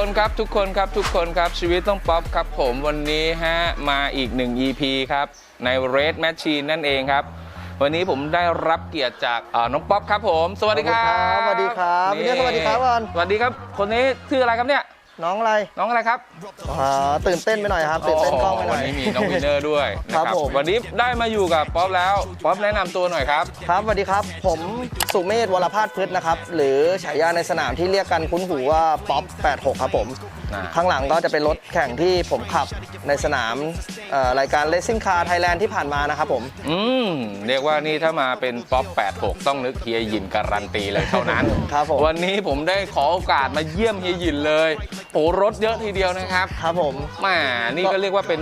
ทุกคนครับทุกคนครับทุกคนครับชีวิตต้องป๊อปครับผมวันนี้ฮะมาอีกหนึ่ง EP ครับ ใน Red Machine นั่นเองครับ วันนี้ผมได้รับเกียรติจากเอ่อน้องป๊อปครับผม สวัสดีครับสวัสดีครับพี่เนยสวัสดีครับก่อน สวัสดีครับ คนนี้ชื่ออะไรครับเนี่ย น้องอะไรน้องอะไรครับอ่าตื่นเต้นไปหน่อยครับตื่นเต้นกล้องไปหน่วัอยนี้มีน้องวินเนอร์ด้วยนะครับผม วันนี้ได้มาอยู่กับป๊อปแล้วป๊อปแนะนำตัวหน่อยครับ ครับสวัสดีครับ ผมสุเมธวรพาสพฤษนะครับ หรือฉายาในสนามที่เรียกกันคุ้นหูว่าป๊อป86 ครับผมอ่า ข้างหลังก็จะเป็นรถแข่งที่ผมขับในสนามเอ่อรายการ Racing Car Thailand ที่ผ่านมานะครับผม อืมเรียกว่านี่ถ้ามาเป็นป๊อป 86 ต้องนึกเฮียหยินการันตีเลยเท่านั้น ครับผม วันนี้ผมได้ขอโอกาสมาเยี่ยมเฮียหยินเลยโอ้รถเยอะทีเดียวนะครับ ครับผมแหมานี่ก็เรียกว่าเป็น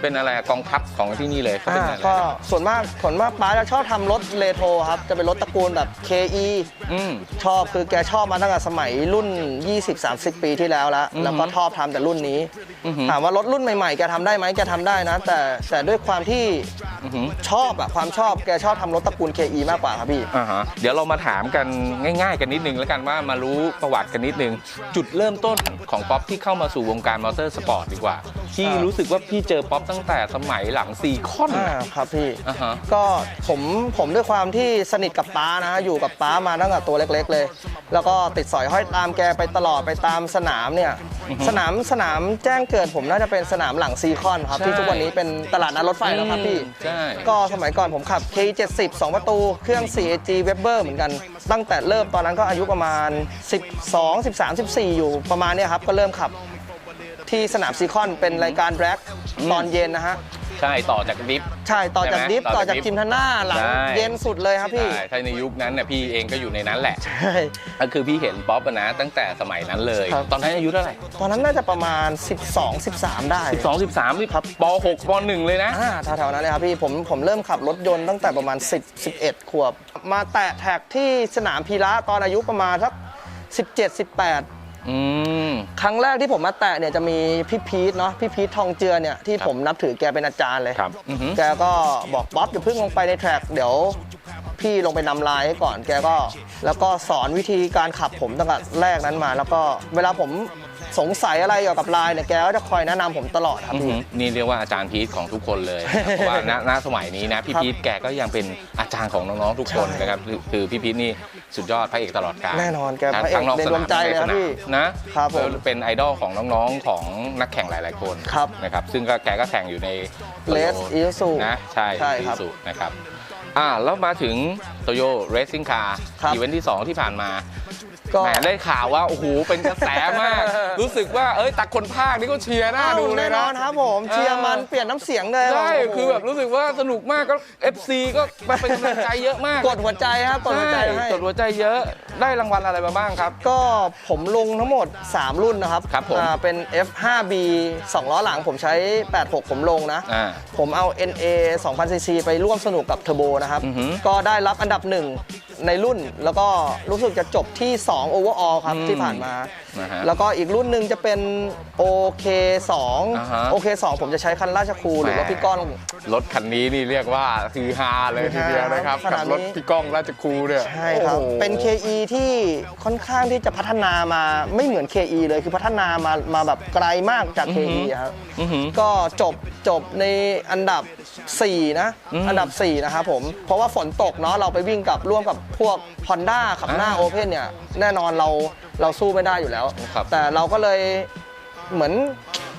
เป็นอะไรอะกองทัพของที่นี่เลยเขาเป็นอ่าอะไรก็ส่วนมากส่วนมากป้าจะชอบทำรถเรโทรครับ จะเป็นรถตระกูลแบบ KE อืม ชอบคือแกชอบมาตั้งแต่สมัยรุ่น 20-30 ปีที่แล้วแล้วอือฮึแล้วก็ชอบทำแต่รุ่นนี้ อือหือ ถามว่ารถรุ่นใหม่ๆ แกทำได้ไหมแกทำได้นะ แต่แต่ด้วยความที่อือหือชอบอะความชอบแกชอบทำรถตระกูล KE มากกว่าครับพี่ อ่าฮะเดี๋ยวเรามาถามกันง่ายๆ กันนิดนึงแล้วกันว่ามารู้ประวัติกันนิดนึง จุดเริ่มต้นของป๊อปที่เข้ามาสู่วงการมอเตอร์สปอร์ตดีกว่า ที่อ่ารู้รู้สึกว่าพี่เจอป๊อปตั้งแต่สมัยหลังซีคอนอ่าครับพี่ อ่าฮะ ก็ผมผมด้วยความที่สนิทกับป้านะ อยู่กับป้ามาตั้งแต่ตัวเล็ก ๆ เลย แล้วก็ติดสอยห้อยตามแกไปตลอดไปตามสนามเนี่ย สนามสนามแจ้งเกิดผมน่าจะเป็นสนามหลังซีคอนครับ ที่ทุกวันนี้เป็นตลาดนัดรถไฟแล้วครับพี่ใช่ก็สมัยก่อนผมขับ K70 2 ประตู เครื่อง 4AG Weber เหมือนกัน ตั้งแต่เริ่มตอนนั้นก็อายุประมาณ 12 13 14 อยู่ประมาณเนี้ยครับ ก็เริ่มขับ ที่สนามซีคอนเป็นรายการแบล็กตอนเย็นนะฮะ ใช่ต่อจากดิฟ ใช่ต่อจากใช่ไหมดิฟ ต่ต่ออจาจากกดิฟจิมทาน่าหลังใช่เย็นสุดเลยครับพี่ ใช่ถ้าในยุคนั้นเนี่ยพี่เองก็อยู่ในนั้นแหละ ใช่ก็คือพี่เห็นป๊อปอะนะตั้งแต่สมัยนั้นเลยครับตอนนั้นอายุเท่าไหร่ ตอนนั้นน่าจะประมาณ 12 13 ได้ 12 13นี่ครับป .6 ป .1 เลยนะอ่าแถวๆนั้นเลยครับพี่ผมผมเริ่มขับรถยนต์ตั้งแต่ประมาณ 10 11 ขวบ มาแตะแท็กที่สนามพีระตอนอายุประมาณสัก17 18 อืม ครั้งแรกที่ผมมาแตะเนี่ยจะมีพี่พีทเนาะพี่พีททองเจือเนี่ยที่ครับผมนับถือแกเป็นอาจารย์เลยครับอือหือแกก็บอกบ๊อบอย่าเพิ่งลงไปในแทร็กเดี๋ยวพี่ลงไปนำลายให้ก่อนแกก็ แล้วก็สอนวิธีการขับผมตั้งแต่แรกนั้นมา แล้วก็เวลาผม สงสัยอะไรเกี่ยวกับลายเนี่ยแกก็จะคอยแนะนำผมตลอดครับอื้อพี่หือนี่เรียกว่าอาจารย์พีทของทุกคนเลยนะครับเพราะว่าณณสมัยนี้นะพี่ครับพีทแกก็ยังเป็นอาจารย์ของน้องๆทุกคนใช่ นะครับคือคือพี่พีทนี่สุดยอดพระเอกตลอดกาลแน่นอนแกทั้งพระเอกทั้งนอกในสดนาวมงใจและในสเลยครับนามพี่ นะครับผมเป็นไอดอลของน้องๆของนักแข่งหลายๆคนครับนะครับซึ่งก็แกก็แข่งอยู่ใน Race Toyo Isuzu นะใช่ใช่ครับ Isuzu นะครับอ่าแล้วมาถึงโตโยเรซิ่งคาร์ครับ อีเวนท์ที่ 2 ที่ผ่านมา ก็ แหมได้ข่าวว่าโอ้โหเป็นกระแสมาก รู้สึกว่าเอ้ยตักคนภาคนี่ก็เชียร์หน้าดูเลแน่ยนนะ อนครับผมเชียร์มันเปลี่ยนน้ำเสียงเลยใช่ โโหคือแบบรู้สึกว่าสนุกมากก็ FC ก็มาเป็นกำลังใจเยอะมากกดหัวใจครับกดหัวใจใช่ให้กดหัวใจเยอะได้รางวัลอะไรมาบ้างครับ ก็ผมลงทั้งหมด 3 รุ่นนะครับครับผมอ่าเป็น F5B 2 ล้อหลังผมใช้ 86 ผมลงนะ อ่าผมเอา NA 2000cc ไปร่วมสนุกกับเทอร์โบนะครับ อือหือ ก็ได้รับอันดับหนึ่ง ในรุ่น แล้วก็รู้สึกจะจบที่ 2 overall ครับอืมที่ผ่านมา นะฮะแล้วก็อีกรุ่นหนึ่งจะเป็น OK2 อ่าฮะ OK2 ผมจะใช้คันราชครูหรือว่าแหมพี่ก้อนรถคันนี้นี่เรียกว่าคือฮาเลยทีเดียวนะครับขนากับดนี้ รถพี่ก้องราชครูเนี่ยใช่ครับ โอ้โห เป็น KE ที่ค่อนข้างที่จะพัฒนามาไม่เหมือน KE เลยคือพัฒนามามาแบบไกลมากจาก KE ครับอือหือก็จบจบในอันดับ 4 นะอืมอันดับ 4 นะครับผม เพราะว่าฝนตกเนาะเราไปวิ่งกับร่วมกับพวก Honda ขับหน้า อ่าโอเพนเนี่ยแน่นอนเราเราสู้ไม่ได้อยู่แล้ว ครับ แต่เราก็เลยเหมือน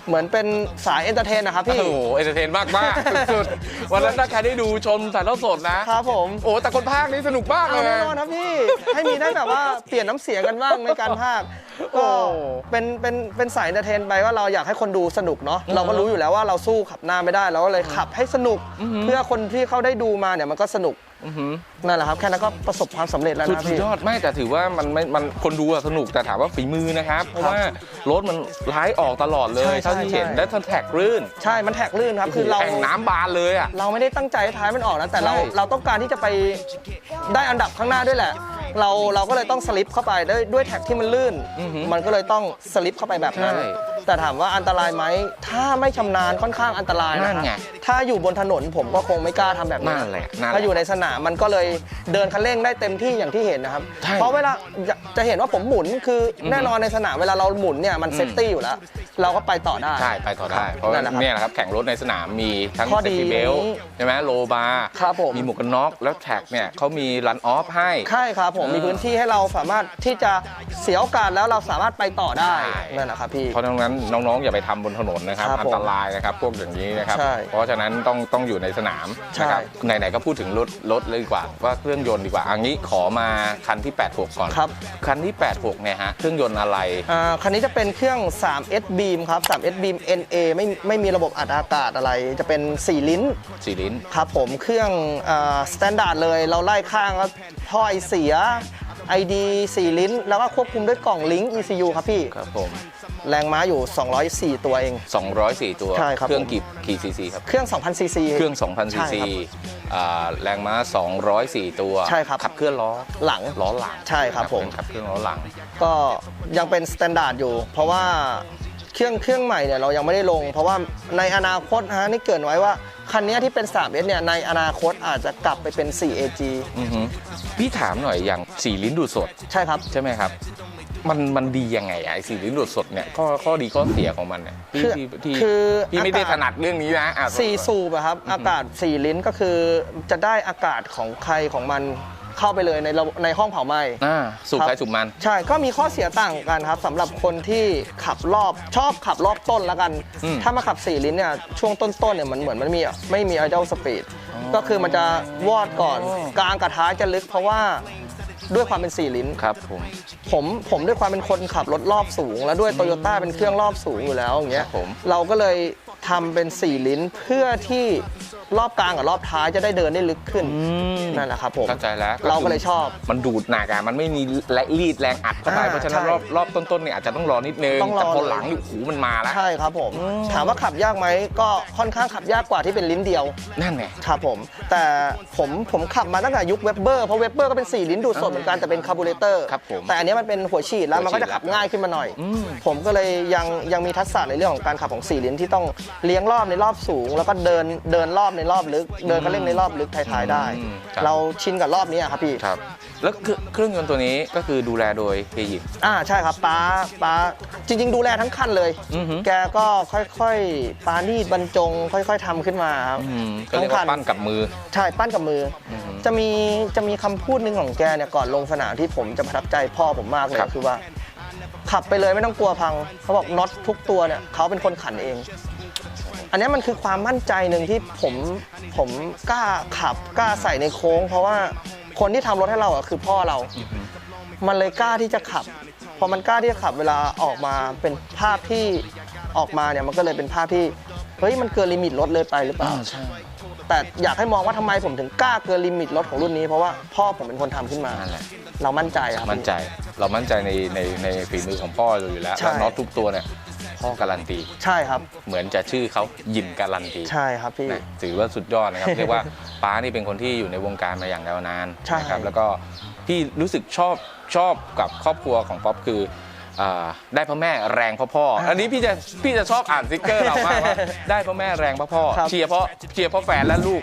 เหมือนเป็นสายเอนเตอร์เทนนะครับพี่โอ้โหเอนเตอร์เทนมากมากๆสุดๆ วันนั้นถ้าใครได้ดูชมถ่ายทอดสดนะครับผม โอ้แต่คนภาคนี้สนุกมากเลเอาย แน่นอนครับพี่ ให้มีได้แบบว่าเปลี่ยนน้ำเสียงกันบ้างในการพากย์โอ้ก็เป็นเป็นเป็นสายเอนเตอร์เทนไปว่าเราอยากให้คนดูสนุกเนาะอือฮึเราก็รู้อยู่แล้วว่าเราสู้ขับหน้าไม่ได้เราก็เลยขับให้สนุกอือฮึเพื่อคนที่เขาได้ดูมาเนี่ยมันก็สนุกอือหือ นั่นแหละครับ แค่นั้นก็ประสบความสำเร็จแล้วสุดนะสุดพี่ยอดไม่แต่ถือว่ามันไม่มันคนดูอะสนุกแต่ถามว่าฝีมือนะครับ เพราะว่ารถมันร้ายออกตลอดเลยใช่เท่าที่ใช่เห็นใช่และทันแท็กรื่น ใช่มันแท็กลื่นครับคือเราแข่งน้ำบานเลยอะเราไม่ได้ตั้งใจให้ท้ายมันออกนะแต่เราใช่เราต้องการที่จะไปได้อันดับข้างหน้าด้วยแหละ เราเราก็เลยต้องสลิปเข้าไปด้วยด้วยแท็กที่มันลื่น อือหือมันก็เลยต้องสลิปเข้าไปแบบนั้น ใช่แต่ถามว่าอันตรายไหม ถ้าไม่ชำนาญค่อนข้างอันตรายนั่นะนไงถ้าอยู่บนถนนผมก็คงไม่กล้าทำแบบนี้นั่นแหละนั่นแหละถ้าอยู่ในสนามมันก็เลยเดินคันเร่งได้เต็มที่อย่างที่เห็นนะครับ ใช่เพราะเวลาจะจะเห็นว่าผมหมุนคือออฮึแน่นอนในสนามเวลาเราหมุนเนี่ยมันเซฟตี้อยู่แล้ว เราก็ไปต่อได้ ใช่ไปต่อได้ครับเพราะว่านั่นแหละครับเนี่ยแหละครับแข่งรถในสนามมีทั้งข้อเซดีฟตี้เบลนี้ใช่ไหมโลบาร์ครับผม มีหมวกกันน็อกแล้วแท็กเนี่ยเขามีรันออฟให้ ใช่ครับผมเออมีพื้นที่ให้เราสามารถที่จะเสียโอกาสแล้วเราสามารถไปต่อได้ใช่นั่นแหละครับพี่ เพราะฉะนั้นน้องๆอย่าไปทำบนถนนนะครับครับอัผมนตรายนะครับพวกอย่างนี้นะครับ ใช่เพราะฉะนั้นต้องต้องอยู่ในสนามใช่ นะครับไหนๆก็พูดถึงรถรถเลยดีกว่าว่าเครื่องยนต์ดีกว่าอันนี้ขอมาคันที่ 86 ก่อนครับ คันที่ 86 เนี่ยฮะเครื่องยนต์อะไร อ่าคันนี้จะเป็นเครื่อง 3S Beam ครับ 3S Beam NA ไม่ไม่มีระบบอัดอากาศอะไร จะเป็น 4 ลิ้นสีลิ้น ครับผมเครื่องสแตนดาร์ดเลย เราไล่ข้างก็ท่อไอเสีย ID 4 ลิ้น แล้วก็ควบคุมด้วยกล่องลิงก์ ECU ครับพี่ ครับผม แรงม้าอยู่ 204 ตัวเอง 204 ตัว ใช่ครับเครื่องผมกี่กี่ซีซีครับ เครื่อง 2,000 ซีซี เครื่อง 2,000 ซีใช่ซีครับอ่าแรงม้า 204 ตัว ใช่ครับ ขับเคลื่อนล้อหลัง ล้อหลัง ใช่ครับผมเป็นขับเคลื่อนล้อหลัง ก็ยังเป็นสแตนดาร์ดอยู่ เพราะว่า เครื่องเครื่องใหม่เนี่ยเรายังไม่ได้ลง เพราะว่าในอนาคตฮะนี่เกรินไว้ว่า คันนี้ที่เป็น 3S เนี่ยในอนาคตอาจจะกลับไปเป็น 4AG อือฮึพี่ถามหน่อยอย่างสีลิ้นดูดสดใช่ครับ ใช่ไหมครับ มันมันดียังไงอะไอ้สีลิ้นดูดสดเนี่ยข้อข้อดีข้อเสียของมันเนี่ยพี่คือพี่พี่คือพี่ไม่ได้อากาศ ถนัดเรื่องนี้นะอะ สี่สูบอะครับ อากาศสี่ลิ้นก็คือจะได้อากาศของใครของมัน เข้าไปเลยในระในห้องเผาไหม้ อ่าสูบครับใครสูบมัน ใช่ก็มีข้อเสียต่างกันครับสำหรับคนที่ขับรอบชอบขับรอบต้นแล้วกัน อืมถ้ามาขับ4ลิ้นเนี่ยช่วงต้นๆเนี่ยมันเหมือนมันมีไม่มี idle speed อ๋อก็คือมันจะวอดก่อน อ๋อ กลางกับท้ายจะลึกเพราะว่าด้วยความเป็น4ลิ้น ครับผม ผมผมด้วยความเป็นคนขับรถรอบสูง แล้วด้วยโตโยต้าเป็นเครื่องรอบสูงอยู่แล้วอย่างเงี้คยรับผม เราก็เลยทำเป็น 4 ลิ้นเพื่อที่ รอบกลางกับรอบท้ายจะได้เดินได้ลึกขึ้นนั่นแหละครับผมเข้าใจแล้วเราก็เลยชอบ มันดูดหนักอะมันไม่มีและรีดแรงอัดเข้าไปอ่าเพราะฉะนั้นใช่รอบรอบต้นๆเนี่ยอาจจะต้องรอนิดนึงต้องรอ แต่พอเลยหลังนี่โอ้โหมันมาแล้ว ใช่ครับผมถามว่าขับยากไหมก็ค่อนข้างขับยากกว่าที่เป็นลิ้นเดียว นั่นไง ครับผม แต่ผมผมขับมาตั้งแต่ยุคเวบเบอร์เพราะเวบเบอร์ก็เป็น 4 ลิ้นดูดสดเหมือนกันแต่เป็นคาร์บูเรเตอร์ครับผมแต่อันนี้มันเป็นหัวฉีดแล้วมันก็จะขับหัวฉีดง่ายขึ้นมาหน่อยอืมผมก็เลยยังยังมีทักษะในเรื่องของการขับของ 4 ลิ้นที่ต้องเลี้ยงรอบในรอบสูง แล้วก็เดินเดินรอบในรอบลึก เดินก็เล่นในรอบลึกท้ายๆได้ อืมครับ เราชินกับรอบนี้อะครับพี่ครับ แล้วเครื่องเครื่องยนต์ตัวนี้ก็คือดูแลโดยเฮยิมอ่าใช่ครับป้าป้าจริง ๆ ดูแลทั้งคันเลย อือหือ แกก็ค่อยๆปานีดบรรจง ค่อย ๆทำขึ้นมาครับอืมก็เรียกว่าปั้นกับมือ ใช่ปั้นกับมือออหือจะมีจะมีคำพูดหนึ่งของแกเนี่ยก่อนลงสนามที่ผมจะประทับใจพ่อผมมากเลยครับ คือว่า ขับไปเลยไม่ต้องกลัวพัง เขาบอกน็อตทุกตัวเนี่ยเขาเป็นคนขันเอง อันนี้มันคือความมั่นใจหนึ่งที่ผมผมกล้าขับกล้าใส่ในโค้ง เพราะว่าคนที่ทำรถให้เราอะคือพ่อเราอือหือมันเลยกล้าที่จะขับพอมันกล้าที่จะขับเวลาออกมาเป็นภาพที่ออกมาเนี่ยมันก็เลยเป็นภาพที่เฮ้ยมันเกินลิมิตรถเลยไปหรือเปล่าอ่าใช่แต่อยากให้มองว่าทำไมผมถึงกล้าเกินลิมิตรถของรุ่นนี้เพราะว่าพ่อผมเป็นคนทำขึ้นมานั่นแหละเรามั่นใจครับมั่นใจ เรามั่นใจในในในฝีมือของพ่อเราอยู่แล้วใช่แล้วน็อตทุกตัวเนี่ย พ่อการันตี ใช่ครับ เหมือนจะชื่อเขายินการันตีใช่ครับพี่ นะถือว่าสุดยอดนะครับ เรียกว่าป้านี่เป็นคนที่อยู่ในวงการมาอย่างยาวนานใช่ นะครับ แล้วก็พี่รู้สึกชอบชอบกับครอบครัวของป๊อปคืออ่าได้พ่อแม่แรงพ่อพ่ออันนี้พี่จะพี่จะชอบอ่านสติ๊กเกอร์เรามากว่าได้พ่อแม่แรงพ่อพ่อครับเชียร์เพราะเชียร์เพราะแฟนและลูก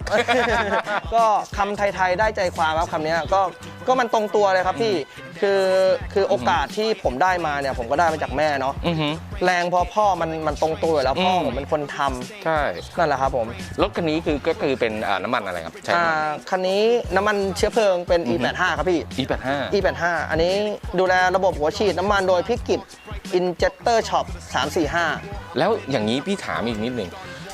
ก็คำไทยๆได้ใจความครับคำเนี้ยก็ก็มันตรงตัวเลยครับพี่ คือคือโอกาสที่ผมได้มาเนี่ยผมก็ได้มาจากแม่เนาะอือหือ แรงเพราะพ่อมันมันตรงตัวอยู่แล้วพ่ออม ผมเป็นคนทำใช่นั่นแหละครับผมรถคันนี้คือก็คือเป็นอ่าน้ำมันอะไรครับ ใช่อ่าคันนี้น้ำมันเชื้อเพลิงเป็น E85 ครับพี่ อีแปดห้า E85 อันนี้ดูแลระบบหัวฉีดน้ำมันโดยพิกิจ Injector Shop 345 แล้วอย่างนี้พี่ถามอีกนิดหนึ่ง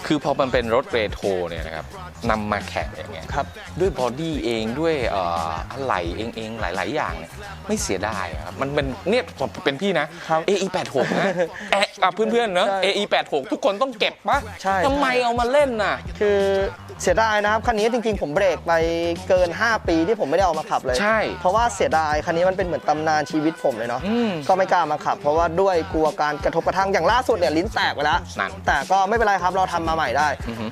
คือพอมันเป็นรถเรโทรเนี่ยนะครับ นำมาแข่งอย่างเงี้ยครับด้วยบอดี้เองด้วยเอ่ออะไรเองเองหลาย ๆ อย่างเนี่ยไม่เสียดายครับมันเป็นเนี่ยผมเป็นพี่นะครับ AE86 นะแอะอะเพื่อนๆเนอะใช่ AE86 ทุกคนต้องเก็บปะใช่ทำไมเอามาเล่นน่ะคือ เสียดายนะครับคันนี้จริงๆ ผมเบรกไปเกิน 5 ปีที่ผมไม่ได้เอามาขับเลยใช่เพราะว่าเสียดายคันนี้มันเป็นเหมือนตำนานชีวิตผมเลยเนาะอืมก็ไม่กล้ามาขับ เพราะว่าด้วยกลัวการกระทบกระทั่งอย่างล่าสุดเนี่ยลิ้นแตกไปแล้วนั่นแต่ก็ไม่เป็นไรครับเราทำมาใหม่ได้อือหือ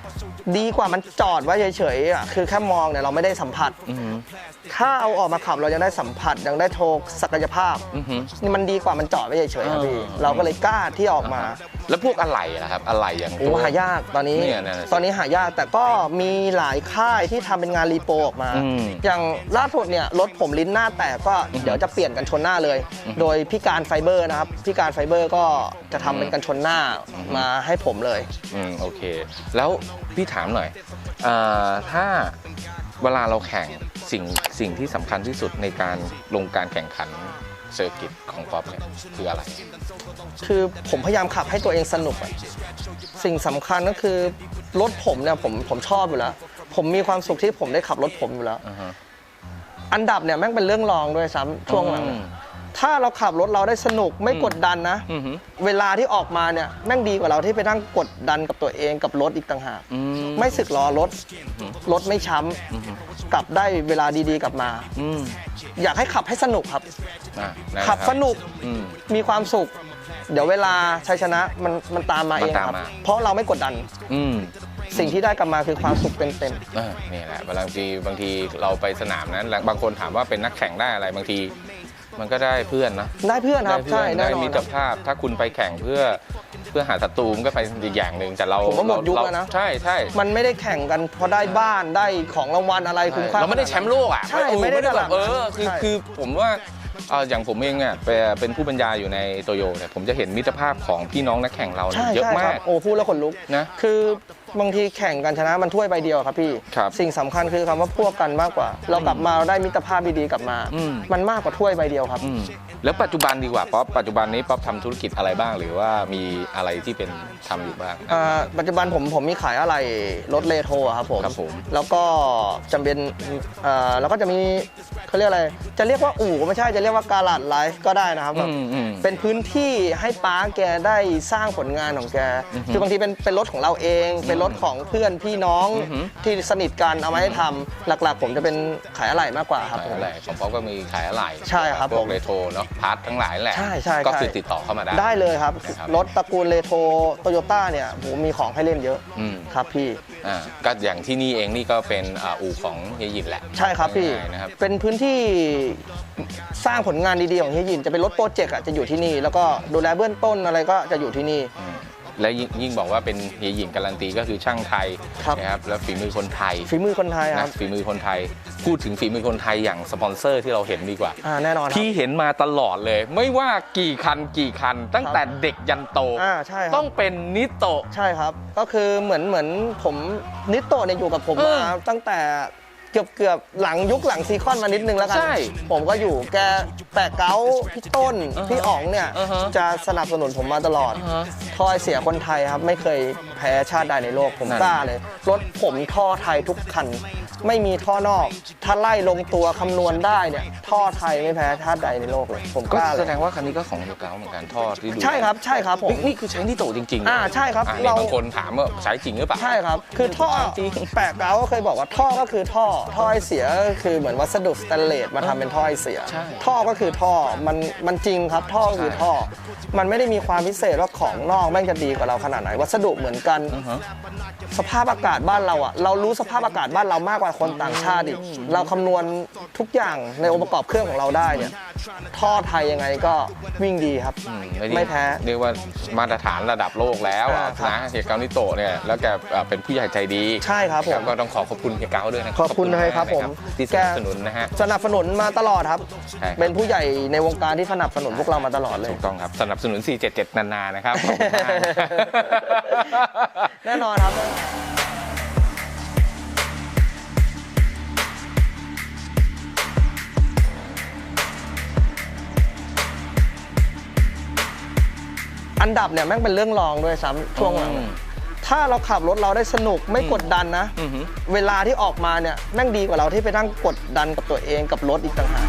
ดีกว่ามันจอดไว้เฉยๆอะคือแค่มองเนี่ยเราไม่ได้สัมผัสอือหือ ถ้าเอาออกมาขับเรายังได้สัมผัสยังได้โชว์ศักยภาพอือหือ นี่มันดีกว่ามันจอดไว้เฉยๆครับพี่อ่าเราก็เลยกล้าที่ออกมา แล้วพวกอะไรล่ะครับ อะไรอย่างโอ้ตัว หายากตอนนี้ เนี่ยเนี่ยตอนนี้หายากแต่ก็มีหลายค่ายที่ทำเป็นงานรีโปรออกมา อืมอย่างล่าสุดเนี่ยรถผมลิ้นหน้าแตกก็อือฮึเดี๋ยวจะเปลี่ยนกันชนหน้าเลยอือฮึโดยพี่การไฟเบอร์นะครับพี่การไฟเบอร์ก็จะทำเป็นกันชนหน้าอือฮึมาให้ผมเลย อืมโอเค แล้วพี่ถามหน่อยเออถ้าเวลาเราแข่ง สิ่งสิ่งที่สำคัญที่สุดในการลงการแข่งขันเซอร์กิตของป๊อปเนี่ยคืออะไร คือผมพยายามขับให้ตัวเองสนุกอะสิ่งสำคัญก็คือรถผมเนี่ยผมผมชอบอยู่แล้ว ผมมีความสุขที่ผมได้ขับรถผมอยู่แล้วอ่าฮะอันดับเนี่ยแม่งเป็นเรื่องรองด้วยซ้ำช่วงหลังอืม ถ้าเราขับรถเราได้สนุกไม่อืมกดดันนะอือหือเวลาที่ออกมาเนี่ยแม่งดีกว่าเราที่ไปนั่งกดดันกับตัวเองกับรถอีกต่างหากอืมไม่สึกล้อรถอืมรถไม่ช้อือหือำกลับได้เวลาดีๆกลับมาอืมอยากให้ขับให้สนุกครับอะนั่นแหละขับครับสนุกอืมมีความสุข เดี๋ยวเวลาชัยชนะมันมันตามมามันเองตามครับมาเพราะเราไม่กดดันอืมสิ่งที่ได้กลับมาคือความสุขเต็มอ่านี่แหละบางทีบางทีเราไปสนามนั้นแล้วบางคนถามว่าเป็นนักแข่งได้อะไรบางที มันก็ได้เพื่อนนะๆได้เพื่อนครับได้เพื่ใช่อนแน่ได้นอนมิคตรัรบภาพ ถ้าคุณไปแข่งเพื่อเพื่อหาศัตรูมันก็ไปอีกอย่างหนึ่งแต่เราผมว่าหมดยุคเรแล้วนะ ใช่ใช่มันไม่ได้แข่งกันเพราะได้บ้านได้ของรางวัลอะไรคุ้มค่า เราไม่ได้แชมป์โลกอะใช่เออไม่ได้แบบระดับเออคือใช่ คือผมว่าเอ่ออย่างผมเองเนี่ยเป็นเป็นผู้บรรยายอยู่ในโตโยเนี่ยผมจะเห็นมิตรภาพของพี่น้องนักแข่งเราเนี่ยใช่เยอะใช่มาครักบโอ้พูดแล้วขนลุกนะ คือ บางทีแข่งกันชนะมันถ้วยใบเดียวครับพี่ ครับสิ่งสำคัญคือคำว่าพวกกันมากกว่า เรากลับมาเราได้มิตรภาพดีๆกลับมา อืม มันมากกว่าถ้วยใบเดียวครับ อืมแล้วปัจจุบันดีกว่าป๊อปปัจจุบันนี้ป๊อปทำธุรกิจอะไรบ้าง หรือว่ามีอะไรที่เป็นทำอยู่บ้าง อ่าปัจจุบันผมผมมีขายอะไรรถเลโทรอะครับผม ครับผม แล้วก็จำเป็นอ่าแล้วก็จะมีเขาเรียกอะไร จะเรียกว่าอู่ก็ไม่ใช่จะเรียกว่าการาดไลฟ์ก็ได้นะครับแบบอืมอืม เป็นพื้นที่ให้ป้าแกได้สร้างผลงานของแกอือฮึคือบางทีเป็นเป็นรถของเราเอง เป็นรถของเพื่อนพี่น้องอือฮึที่สนิทกันเอามาให้ทำหลักๆ ผมจะเป็นขายอะไรมากกว่าครับขายผมอะไรของป๊อปก็มีขายอะไรใช่ครับพวผกมเรโทรเนาะพาร์ททั้งหลายแหละใช่ใช่ก็ใช่คือติดต่อเข้ามาได้ ได้เลยครับ นะครับ รถตระกูลเลโทรโตโยต้าเนี่ยโหมีของให้เล่นเยอะอืมครับพี่ อ่าก็อย่างที่นี่เองนี่ก็เป็นอ่าอู่ของเฮียหยินแหละใช่ครับพี่ ง่ายๆนะครับ เป็นพื้นที่สร้างผลงานดีๆของเฮียหยิน จะเป็นรถโปรเจกต์อะจะอยู่ที่นี่ แล้วก็ดูแลเบื้องต้นอะไรก็จะอยู่ที่นี่ อืม และยิ่งยิ่งบอกว่าเป็นเฮียหยินการันตีก็คือช่างไทยครับ นะครับแล้วฝีมือคนไทยฝีมือคนไทยคนะรับฝีมือคนไทย พูดถึงฝีมือคนไทยอย่างสปอนเซอร์ที่เราเห็นดีกว่า อ่าแน่นอนครับ พี่เห็นมาตลอดเลย ไม่ว่ากี่คันกี่คัน ตั้งแต่เด็กยันโต อ่าใช่คต้รัอบงเป็นนิโตะ ใช่ครับ ก็คือเหมือนเหมือนผมนิโตะเนี่ยอยู่กับผมเออมาตั้งแต่ เกือบเกือบหลังยุคหลังซีคอนมานิดนึงแล้วกัน ใช่ผมก็อยู่แกแปะเก้าพี่ต้นอ่าฮะพี่อ๋องเนี่ยอ่าฮะจะสนับสนุนผมมาตลอด อ่าฮะท่อไอเสียคนไทยครับ ไม่เคยแพ้ชาติใดในโลกผมนั่น กล้าเลย รถผมท่อไทยทุกคัน ไม่มีท่อนอก ถ้าไล่ลงตัวคำนวณได้เนี่ยท่อไทยไม่แพ้ชาติใดในโลกเลยผมกก็ล้าเลแสย ดงว่าคันนี้ก็ของโยเกาเหมือนกันท่อที่ดูใช่ครับใช่ครับผมนี่นี่คือใช้นิโตะจริงๆอ่าใช่ครับอ่านี่เราบางคนถามว่าใช้จริงหรือเปล่า ใช่ครับ คือท่อจริงแปะเก้าก็เคยบอกว่าท่อก็คือท่อ ท่อไอเสียก็คือเหมือนวัสดุสแตนเลสมาทำเป็นท่อไอเสีย ใช่ท่อก็คือท่อ มันมันจริงครับ ท่อก็คือใช่ท่อ มันไม่ได้มีความพิเศษว่าของนอกแม่งจะดีกว่าเราขนาดไหน วัสดุเหมือนกันอือฮะสภาพอากาศบ้านเราอะเรารู้สภาพอากาศบ้านเรามากกว่าคนต่างชาติอีกเราคำนวณทุกอย่างในองค์ประกอบเครื่องของเราได้เนี่ยท่อไทยยังไงก็วิ่งดีครับอืมไม่แพ้ เรียกว่ามาตรฐานระดับโลกแล้วอะอ่าครับนะเฮียเกานิโตะเนี่ยแล้วแกเอ่อเป็นผู้ใหญ่ใจดีใช่ครับผมก็ต้องขอขอบคุณเฮียเกาด้วยนะขอบคุณเลยครับมากผมที่สแกนับสนุนนะฮะสนับสนุนมาตลอดครับใช่ครับ เป็นผู้ใหญ่ในวงการที่สนับสนุนพวกเรามาตลอดเลยถูกต้องครับสนับสนุน 477 นานๆนะครับขอบคุณมากแน่นอนครับ อันดับเนี่ยแม่งเป็นเรื่องรองด้วยซ้ำช่วงหลังอืมถ้าเราขับรถเราได้สนุกไม่กดดันนะอือหือเวลาที่ออกมาเนี่ยแม่งดีกว่าเราที่ไปนั่งกดดันกับตัวเองกับรถอีกต่างหาก